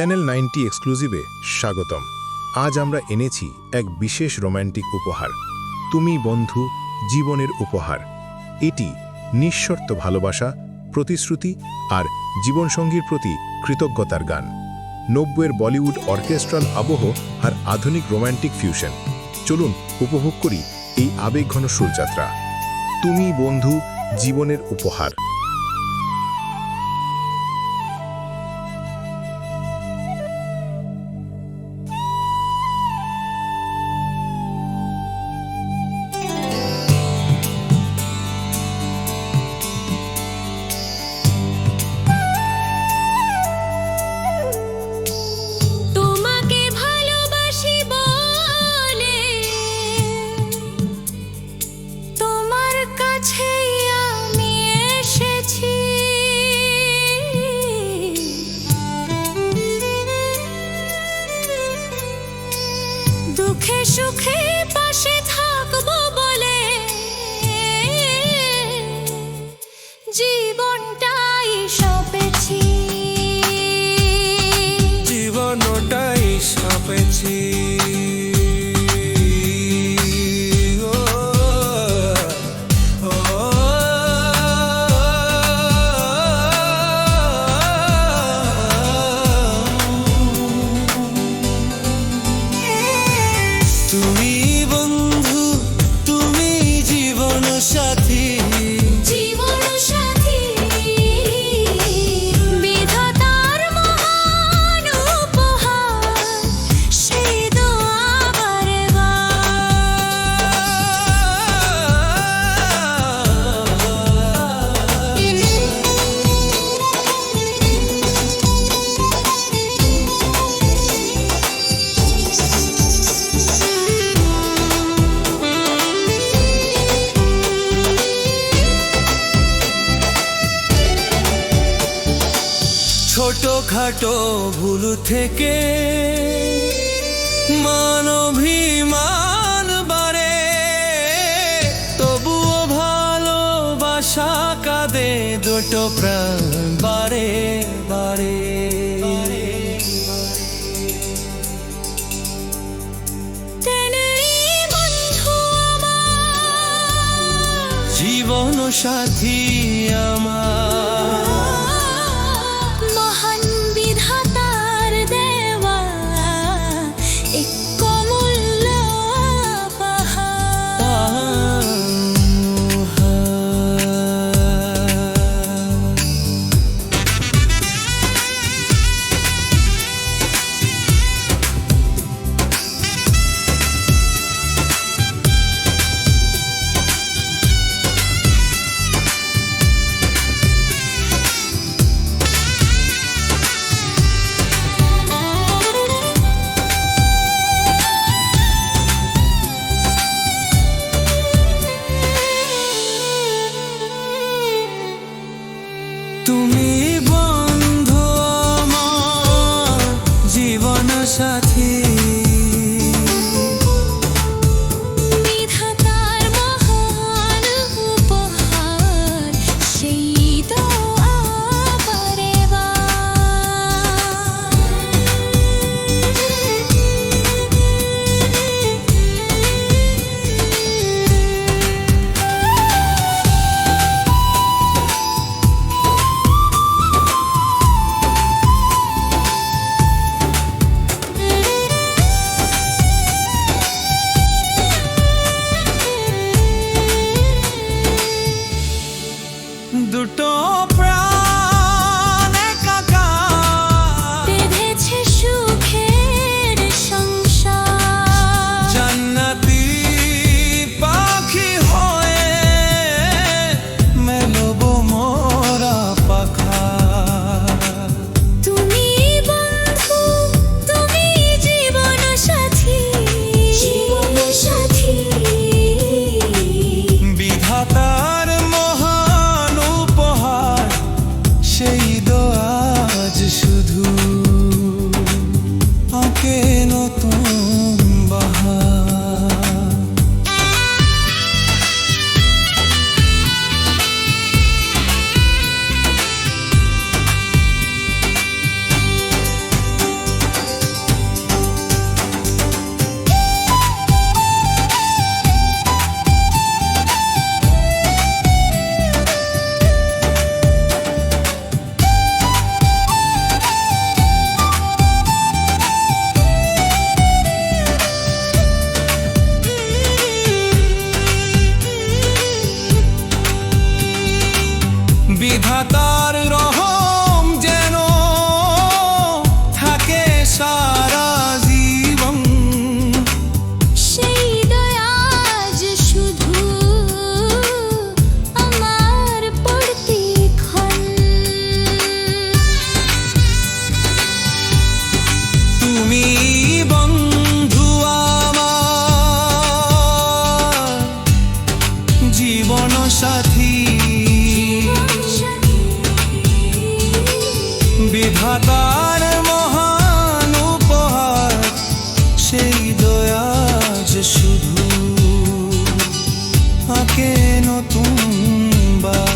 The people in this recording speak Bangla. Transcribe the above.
চ্যানেল নাইনটি এক্সক্লুসিভে স্বাগতম। আজ আমরা এনেছি এক বিশেষ রোম্যান্টিক উপহার। তুমি বন্ধু, জীবনের উপহার। এটি নিঃশর্ত ভালোবাসা, প্রতিশ্রুতি আর জীবনসঙ্গীর প্রতি কৃতজ্ঞতার গান। নব্বইয়ের বলিউড অর্কেস্ট্রাল আবহ আর আধুনিক রোম্যান্টিক ফিউশন চলুন উপভোগ করি এই আবেগঘন সুরযাত্রা তুমি বন্ধু, জীবনের উপহার। দুঃখে সুখে ছোট খাটো ভুল থেকে মানভিমান বারে তবুও ভালোবাসা কাঁদে দুটো প্রাণ বারে বারে জীবন সাথী আমার। নতুন বার